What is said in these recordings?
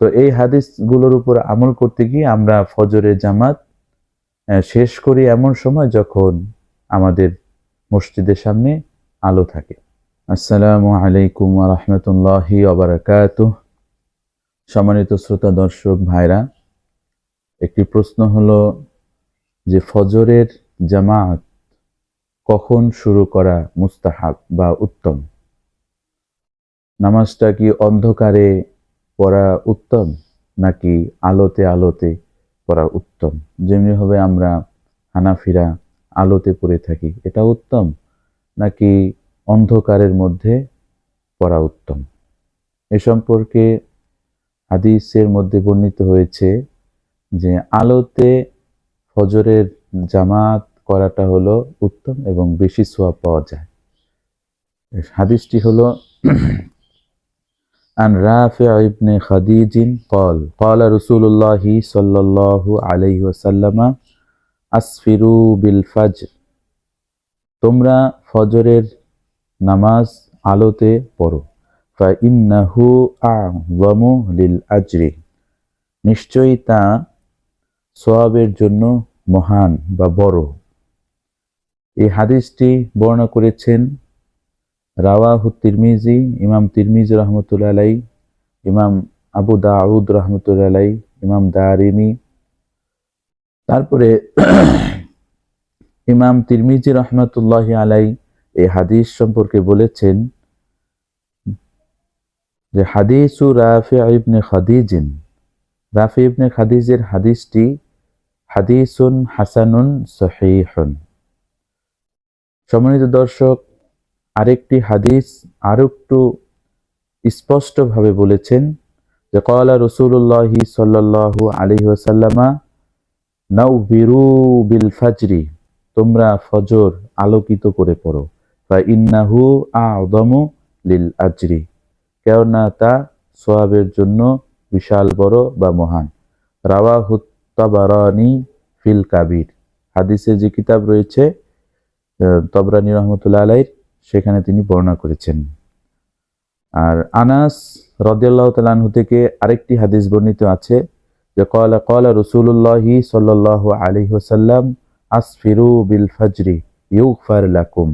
তো এই হাদিসগুলোর উপর আমল করতে গিয়ে আমরা ফজরের জামাত শেষ করি এমন সময় যখন আমাদের মসজিদের সামনে আলো থাকে। আসসালামু আলাইকুম রহমতুল্লাহি অবরাকাত সম্মানিত শ্রোতা, দর্শক, ভাইরা, একটি প্রশ্ন হলো যে ফজরের জামাত কখন শুরু করা মুস্তাহাব বা উত্তম? নামাজটা কি অন্ধকারে পড়া উত্তম নাকি আলোতে আলোতে পড়া উত্তম? যেমনি হবে আমরা হানাফিরা আলোতে পড়ে থাকি, এটা উত্তম নাকি অন্ধকারের মধ্যে পড়া উত্তম? এ সম্পর্কে হাদিসের মধ্যে বর্ণিত হয়েছে যে আলোতে ফজরের জামাত করাটা হলো উত্তম এবং বেশি সোয়াব পাওয়া যায়। হাদিসটি হলো عن رافع بن خديج قال قال رسول الله صلى الله عليه وسلم আসফিরু বিল ফাজর তোমরা ফজরের নামাজ আলোতে পড়ো ফা ইন্নাহু আযমু লিল আজরি নিশ্চয়ই তা সোয়াবের জন্য মহান বা বড় এই হাদিসটি বর্ণনা করেছেন রাওয়াহু তিরমিজি, ইমাম তিরমিজি রহমতুল্লাহ আলাই ইমাম আবু দাউদ রহমতুল্লাহ আলাই ইমাম দারিমি। তারপরে ইমাম তিরমিজি রহমতুল্লাহ আলাই এই হাদিস সম্পর্কে বলেছেন যে হাদিসু রাফি ইবনে খাদিজিন, রাফি ইবনে খাদিজের হাদিসটি হাদিসুন হাসানুন সহিহুন। সম্মানিত দর্শক আরেকটি হাদিস আরও একটু স্পষ্টভাবে বলেছেন যে কলা রসুল্লাহ সাল্লাল্লাহু আলি ওসাল্লামা নাউ বিরু বিল ফাজরি, তোমরা ফজর আলোকিত করে পড়ো। বা ইন্নাহু আদমু লিল আজরি, কেননা তা সোয়াবের জন্য বিশাল বড় বা মহান। রাওয়া হুত্তাবারানি ফিল কাবির। হাদিসে যে কিতাব রয়েছে তবরানি রহমতুল্লাহ আলাইর সেখানে তিনি বর্ণনা করেছেন। আর আনাস রদিয়াল্লাহ তালানহু থেকে আরেকটি হাদিস বর্ণিত আছে যে কলা কলা রসুল্লাহি সাল্লাহ আলহি ওসাল্লাম আসফিরু বিল ফজরি ইউগফার লাকুম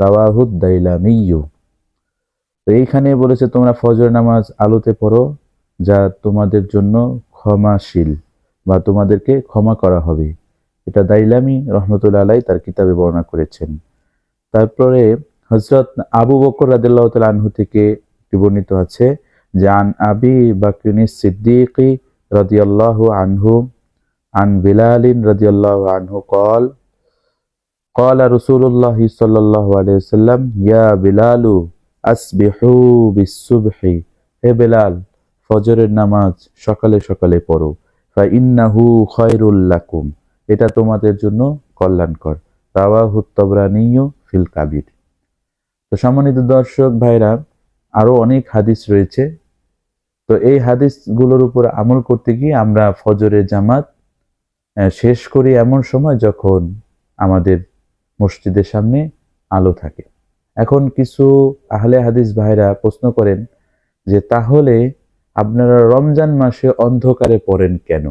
রাওয়াহুদ দাইলামিয়ু তো এইখানে বলেছে, তোমরা ফজর নামাজ আলোতে পড়ো, যা তোমাদের জন্য ক্ষমাশীল বা তোমাদেরকে ক্ষমা করা হবে। এটা দাইলামি রহমতুল্লাহ আলাই তার কিতাবে বর্ণনা করেছেন। তারপরে হজরত আবু বকর রাদিল্লাহ তাল আনহু থেকে একটি বর্ণিত আছে যে আন আবি বাকরিন সিদ্দিকি রাদিয়াল্লাহু আনহু عن بلال رضي الله عنه قال قال رسول الله صلى الله عليه وسلم يا بلال أسبحوا بالصبح হে বেলাল ফজরের নামাজ সকালে সকালে পড়ো ফাইন্নাহু খায়রুল লাকুম এটা তোমাদের জন্য কল্যাণকর রাওয়াহু তবরানিয়ু ফিল কাবির তো সম্মানিত দর্শক ভাইরা, আরও অনেক হাদিস রয়েছে। তো এই হাদিসগুলোর উপর আমল করতে গিয়ে আমরা ফজরের জামাত শেষ করি এমন সময় যখন আমাদের মসজিদের সামনে আলো থাকে। এখন কিছু আহলে হাদিস ভাইরা প্রশ্ন করেন যে, তাহলে আপনারা রমজান মাসে অন্ধকারে পড়েন কেন?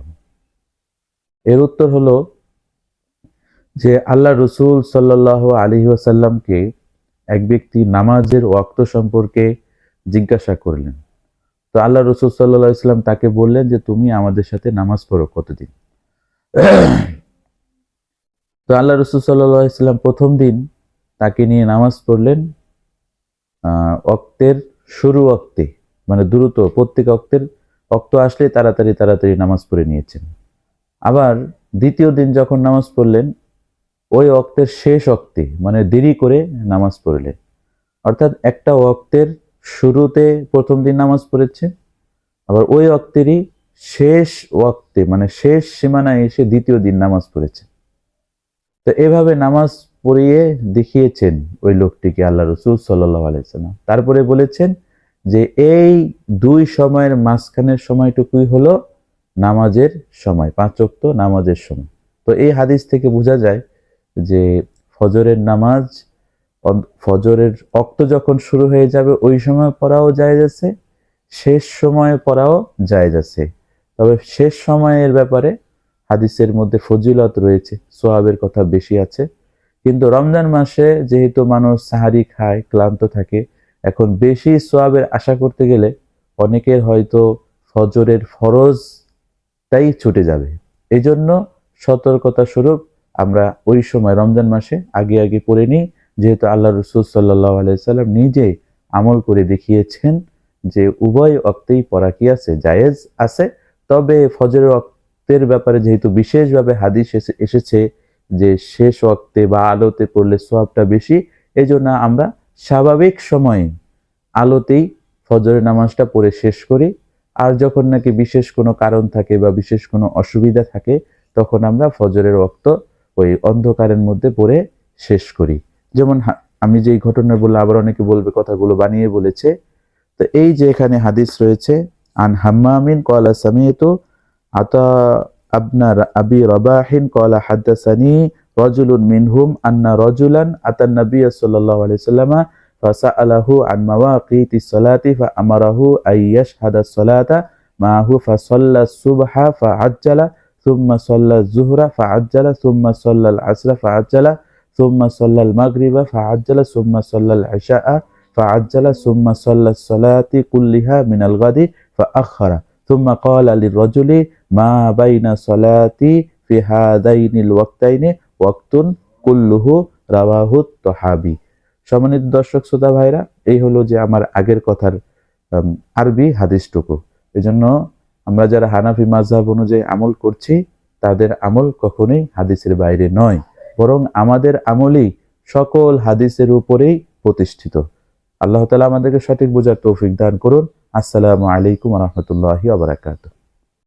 এর উত্তর হলো যে, আল্লাহ রসুল সাল্লাহ আলী ওয়াসাল্লামকে এক ব্যক্তি নামাজের ওয়াক্ত সম্পর্কে জিজ্ঞাসা করলেন। তো আল্লাহ রসুল সাল্লাহ ইসলাম তাকে বললেন যে, তুমি আমাদের সাথে নামাজ পড়ো কতদিন? তো আল্লাহ রসুল সাল্লাহ ইসলাম প্রথম দিন তাকে নিয়ে নামাজ পড়লেন অক্তের শুরু অক্তে মানে দ্রুত, প্রত্যেক অক্তের অক্ত আসলে তাড়াতাড়ি তাড়াতাড়ি নামাজ পড়ে নিয়েছেন। আবার দ্বিতীয় দিন যখন নামাজ পড়লেন ওই অক্তের শেষ অক্তে মানে দেরি করে নামাজ পড়লেন অর্থাৎ একটা অক্তের শুরুতে প্রথম দিন নামাজ পড়েছে, আবার ওই অক্তেরই শেষ ওয়াক্তে মানে শেষ সীমানায় এসে দ্বিতীয় দিন নামাজ পড়েছে। তো এভাবে নামাজ পড়িয়ে দেখিয়েছেন ওই লোকটিকে আল্লাহ রসুল সাল্লাহ আলাইসাল্লাম তারপরে বলেছেন যে এই দুই সময়ের মাঝখানের সময়টুকুই হলো নামাজের সময় পাঁচক্ত নামাজের সময়। তো এই হাদিস থেকে বোঝা যায় যে ফজরের নামাজ ফজরের অক্ত যখন শুরু হয়ে যাবে, ওই সময় পড়াও যায় যাচ্ছে শেষ সময়ে পড়াও যায় যাচ্ছে তবে শেষ সময়ের ব্যাপারে হাদিসের মধ্যে ফজিলত রয়েছে সোয়াবের কথা বেশি আছে। কিন্তু রমজান মাসে যেহেতু মানুষ সাহারি খায়, ক্লান্ত থাকে, এখন বেশি সোয়াবের আশা করতে গেলে অনেকের হয়তো ফজরের ফরজটাই ছুটে যাবে। এই জন্য সতর্কতা স্বরূপ আমরা ওই সময় রমজান মাসে আগে আগে পড়ে নিই, যেহেতু আল্লাহ রসুল সাল্লাহ আলাইসাল্লাম নিজেই আমল করে দেখিয়েছেন যে উভয় অক্তেই পড়া কি আছে, জায়েজ আছে। তবে ফজরের অক্তের ব্যাপারে যেহেতু বিশেষভাবে হাদিস এসে- এসেছে যে শেষ অক্তে বা আলোতে পড়লে সোয়াবটা বেশি এই আমরা স্বাভাবিক সময়ে আলোতেই ফজরের নামাজটা পড়ে শেষ করি। আর যখন নাকি বিশেষ কোনো কারণ থাকে বা বিশেষ কোনো অসুবিধা থাকে, তখন আমরা ফজরের রক্ত ওই অন্ধকারের মধ্যে পড়ে শেষ করি। যেমন আমি যেই ঘটনা বললে আবার অনেকে বলবে, কথাগুলো বানিয়ে বলেছে। তো এই যে এখানে হাদিস রয়েছে, আন হাম্মামিন কলা সামিয়েতু আতা আপনার আবি রবাহিন কলা হাদ্দাসানি রজুলুন মিনহুম আন্না রজুলান আতা নবী সাল্লাহ আলি সাল্লামা ফাসা আলাহু আন মাওয়াকিতি সলাতি ফা আমারাহু আইয়াশ হাদা সলাতা মাহু ফা সল্লা সুবহা ফা আজ্জালা ثم صلى الظهر فعجل ثم صلى العصر فعجل ثم صلى المغرب فعجل ثم صلى العشاء فعجل ثم صلى الصلاة كلها من الغد فأخر ثم قال للرجل ما بين صلاتي في هذين الوقتين وقت كله رواه الطحابي সম্মানিত দর্শক শ্রোতা ভাইরা এই হলো যে আমার আগের কথার উম, আরবি হাদিসটুকু এজন্য আমরা যারা হানাফি মাযহাব অনুযায়ী আমল করছি, তাদের আমল কখনোই হাদিসের বাইরে নয়। বরং আমাদের আমলই সকল হাদিসের উপরেই প্রতিষ্ঠিত। আল্লাহ তালা আমাদেরকে সঠিক বোঝার তৌফিক দান করুন। আসসালামু আলাইকুম রহমতুল্লাহি আবরাকাতুহ